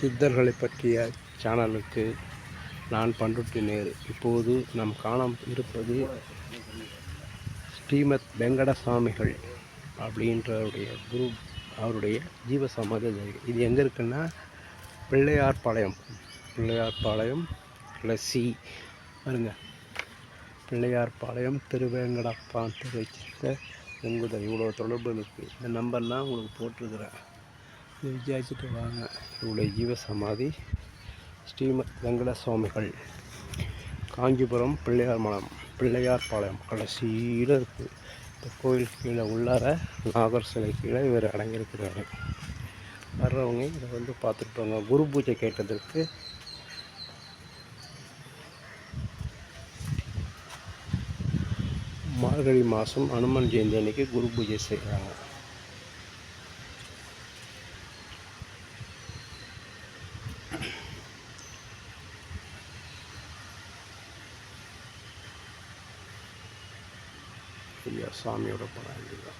சித்தர்களை பற்றிய சேனலுக்கு நான் பண்ருட்டி நேரு. இப்போது நாம் காண இருப்பது ஸ்ரீமத் வெங்கடசாமிகள் அப்படின்றவருடைய குரு அவருடைய ஜீவசமாதி இது எங்கே இருக்குன்னா பிள்ளையார்பாளையம். பிள்ளையார்பாளையம் லசி பாருங்க. பிள்ளையார்பாளையம் திருவேங்கடப்பான் திருச்சித்த உங்களுடைய இவ்வளோ தொடர்பு இருக்குது இந்த நம்பர்லாம் உங்களுக்கு போட்டிருக்கிறேன். விசாரிச்சுட்டு வாங்க இவருடைய ஜீவசமாதி ஸ்ரீமத் வெங்கட சுவாமிகள் காஞ்சிபுரம் பிள்ளையார் மலம் பிள்ளையார் பாளையம் கடைசியில் இருக்குது இந்த கோயில் கீழே உள்ளார நாகர் சிலை கீழே இவர் அடங்கியிருக்கிறாரு. வர்றவங்க இதை வந்து பார்த்துட்டு போங்க. குரு பூஜை கேட்டதற்கு மார்கழி மாதம் அனுமன் ஜெயந்தி அன்னைக்கு குரு பூஜை செய்கிறாங்க. ஐயா சாமியோட படம் இதுதான்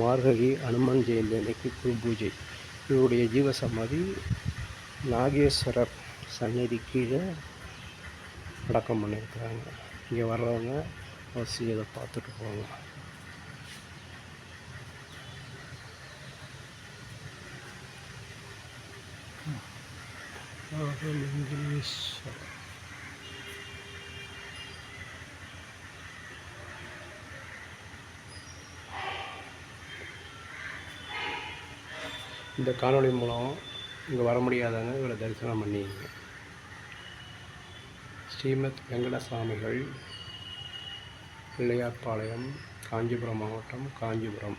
மார்கழி அனுமன் ஜெயந்தி அன்னைக்கு குரு பூஜை. இவருடைய ஜீவசமாதி நாகேஸ்வரர் சன்னதி கீழே அடக்கம் பண்ணியிருக்கிறாங்க. இங்கே வர்றவங்க அவசியம் இதை பார்த்துட்டு போவாங்க நாகலிங்கேஸ்வரர் இந்த காணொளி மூலம் இங்கே வர முடியாதவங்க இவரை தரிசனம் பண்ணிங்க. ஸ்ரீமத் வெங்கடசாமிகள் பிள்ளையார்பாளையம் காஞ்சிபுரம் மாவட்டம் காஞ்சிபுரம்.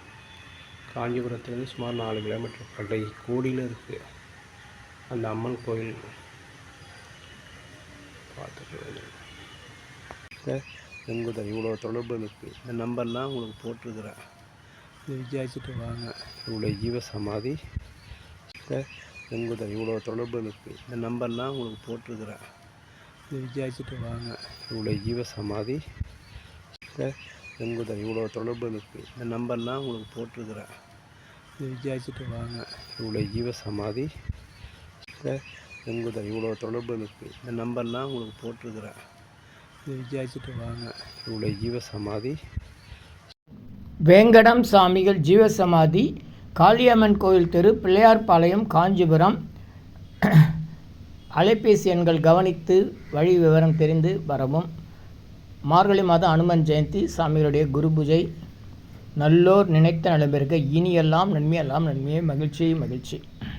காஞ்சிபுரத்திலிருந்து சுமார் நாலு கிலோமீட்டர் கடை கோடியில் இருக்குது அந்த அம்மன் கோயில் பார்த்துட்டு சார் உங்கள் இவ்வளோ தொடர்பு இருக்குது இந்த நம்பர்லாம் உங்களுக்கு போட்டிருக்கிறேன். இதை விசாரிச்சுட்டு வாங்க. இவருடைய ஜீவசமாதி உங்கள் இவ்வளோ தொடர்பு இருக்குது இந்த நம்பர்லாம் உங்களுக்கு போட்டிருக்கிறேன். இதை விசாரிச்சுட்டு வாங்க. இவருடைய ஜீவசமாதி உங்கள் இவ்வளோ தொடர்பு இருக்குது இந்த நம்பர்லாம் உங்களுக்கு போட்டிருக்கிறேன். இதை விசாரிச்சுட்டு வாங்க. சமாதி. ஜீவசமாதி உங்கள் இவ்வளோ தொடர்பு இருக்குது இந்த நம்பர்லாம் உங்களுக்கு போட்டிருக்கிறேன். இதை விசாரிச்சுட்டு வாங்க. இவ்வளோ ஜீவசமாதி. வேங்கடம் சாமிகள் ஜீவசமாதி காளியம்மன் கோயில் தெரு பிள்ளையார்பாளையம் காஞ்சிபுரம். அலைபேசி எண்கள் கவனித்து வழி விவரம் தெரிந்து வரவும். மார்கழி மாதம் அனுமன் ஜெயந்தி சாமிகளுடைய குரு பூஜை. நல்லோர் நினைத்த நடைபெறுக இனியெல்லாம் நன்மையெல்லாம் நன்மையே. மகிழ்ச்சி மகிழ்ச்சி.